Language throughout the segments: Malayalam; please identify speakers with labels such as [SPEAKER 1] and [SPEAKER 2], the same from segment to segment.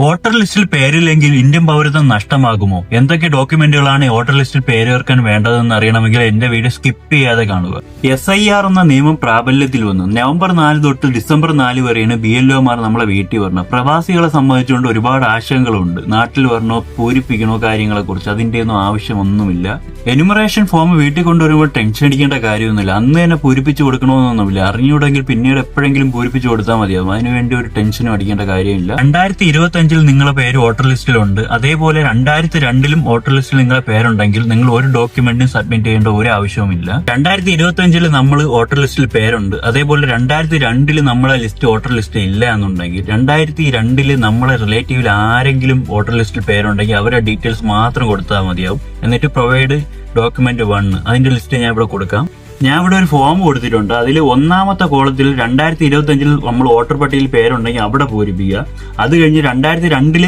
[SPEAKER 1] വോട്ടർ ലിസ്റ്റിൽ പേരില്ലെങ്കിൽ ഇന്ത്യൻ പൗരത്വം നഷ്ടമാകുമോ? എന്തൊക്കെ ഡോക്യുമെന്റുകളാണ് വോട്ടർ ലിസ്റ്റിൽ പേര് ചേർക്കാൻ വേണ്ടതെന്ന് അറിയണമെങ്കിൽ എന്റെ വീഡിയോ സ്കിപ്പ് ചെയ്യാതെ കാണുക. എസ് ഐ ആർ എന്ന നിയമം പ്രാബല്യത്തിൽ വന്നു. നവംബർ നാല് തൊട്ട് ഡിസംബർ നാല് വരെയാണ് ബി എൽ ഒമാർ നമ്മളെ വീട്ടിൽ വരണം പ്രവാസികളെ സംബന്ധിച്ചുകൊണ്ട് ഒരുപാട് ആശങ്കകളുണ്ട്. നാട്ടിൽ വരണോ പൂരിപ്പിക്കണോ കാര്യങ്ങളെ കുറിച്ച് അതിന്റെ ഒന്നും ആവശ്യമൊന്നുമില്ല. എനുമറേഷൻ ഫോം വീട്ടിൽ കൊണ്ടുവരുമ്പോൾ ടെൻഷൻ അടിക്കേണ്ട കാര്യമൊന്നുമില്ല. അന്ന് തന്നെ പൂരിപ്പിച്ച് കൊടുക്കണമെന്നൊന്നുമില്ല. അറിഞ്ഞുകൂടെങ്കിൽ പിന്നീട് എപ്പോഴെങ്കിലും പൂരിപ്പിച്ച് കൊടുത്താൽ മതിയാവും അതിനുവേണ്ടി ഒരു ടെൻഷനും അടിക്കേണ്ട കാര്യമില്ല. രണ്ടായിരത്തി ഇരുപത്തി അഞ്ചിൽ നിങ്ങളുടെ പേര് വോട്ടർ ലിസ്റ്റിലുണ്ട് അതേപോലെ രണ്ടായിരത്തി രണ്ടിലും വോട്ടർ ലിസ്റ്റിൽ നിങ്ങളുടെ പേരുണ്ടെങ്കിൽ നിങ്ങൾ ഒരു ഡോക്യുമെന്റും സബ്മിറ്റ് ചെയ്യേണ്ട ഒരു ആവശ്യവുമില്ല. രണ്ടായിരത്തി ഇരുപത്തി അഞ്ചിൽ നമ്മൾ വോട്ടർ ലിസ്റ്റിൽ പേരുണ്ട്. അതേപോലെ രണ്ടായിരത്തി രണ്ടിൽ നമ്മളെ ലിസ്റ്റ് വോട്ടർ ലിസ്റ്റ് ഇല്ല എന്നുണ്ടെങ്കിൽ രണ്ടായിരത്തി രണ്ടിൽ നമ്മളെ റിലേറ്റീവിൽ ആരെങ്കിലും വോട്ടർ ലിസ്റ്റിൽ പേരുണ്ടെങ്കിൽ അവരുടെ ഡീറ്റെയിൽസ് മാത്രം കൊടുത്താൽ മതിയാവും. എന്നിട്ട് പ്രൊവൈഡ് ഡോക്യുമെന്റ് വൺ അതിന്റെ ലിസ്റ്റ് ഞാൻ ഇവിടെ കൊടുക്കാം. ഞാൻ ഇവിടെ ഒരു ഫോം കൊടുത്തിട്ടുണ്ട്. അതിൽ ഒന്നാമത്തെ കോളത്തിൽ രണ്ടായിരത്തി ഇരുപത്തി അഞ്ചിൽ നമ്മൾ വോട്ടർ പട്ടികയിൽ പേരുണ്ടെങ്കിൽ അവിടെ പൂരിപ്പിക്കുക. അത് കഴിഞ്ഞ് രണ്ടായിരത്തി രണ്ടിൽ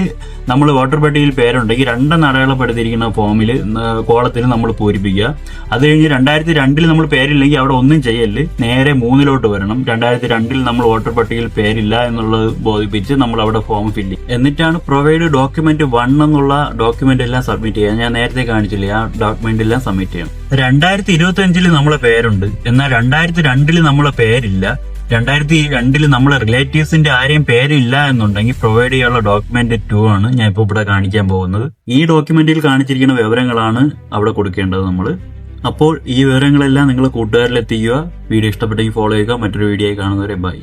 [SPEAKER 1] നമ്മൾ വോട്ടർ പട്ടികയിൽ പേരുണ്ടെങ്കിൽ രണ്ടെന്ന് അടയാളപ്പെടുത്തിയിരിക്കുന്ന ഫോമിൽ കോളത്തിൽ നമ്മൾ പൂരിപ്പിക്കുക. അത് കഴിഞ്ഞ് രണ്ടായിരത്തി രണ്ടിൽ നമ്മൾ പേരില്ലെങ്കിൽ അവിടെ ഒന്നും ചെയ്യൽ. നേരെ മൂന്നിലോട്ട് വരണം. രണ്ടായിരത്തി രണ്ടിൽ നമ്മൾ വോട്ടർ പട്ടികയിൽ പേരില്ല എന്നുള്ളത് ബോധിപ്പിച്ച് നമ്മൾ അവിടെ ഫോം ഫില്ല് ചെയ്യും. എന്നിട്ടാണ് പ്രൊവൈഡ് ഡോക്യുമെന്റ് വൺ എന്നുള്ള ഡോക്യുമെന്റ് എല്ലാം സബ്മിറ്റ് ചെയ്യുക. ഞാൻ നേരത്തെ കാണിച്ചില്ലേ ആ ഡോക്യുമെന്റ് എല്ലാം സബ്മിറ്റ് ചെയ്യണം. രണ്ടായിരത്തി ഇരുപത്തി അഞ്ചിൽ നമ്മളെ പേരുണ്ട്. എന്നാൽ രണ്ടായിരത്തി രണ്ടിൽ നമ്മളെ പേരില്ല. രണ്ടായിരത്തി രണ്ടിൽ നമ്മളെ റിലേറ്റീവ്സിന്റെ ആരെയും പേരില്ല എന്നുണ്ടെങ്കിൽ പ്രൊവൈഡ് ചെയ്യാനുള്ള ഡോക്യുമെന്റ് ടു ആണ് ഞാൻ ഇപ്പോൾ ഇവിടെ കാണിക്കാൻ പോകുന്നത്. ഈ ഡോക്യുമെന്റിൽ കാണിച്ചിരിക്കുന്ന വിവരങ്ങളാണ് അവിടെ കൊടുക്കേണ്ടത് നമ്മൾ അപ്പോൾ ഈ വിവരങ്ങളെല്ലാം നിങ്ങൾ കൂട്ടുകാരിലെത്തിക്കുക. വീഡിയോ ഇഷ്ടപ്പെട്ടെങ്കിൽ ഫോളോ ചെയ്യുക. മറ്റൊരു വീഡിയോ കാണുന്നവരെ ബൈ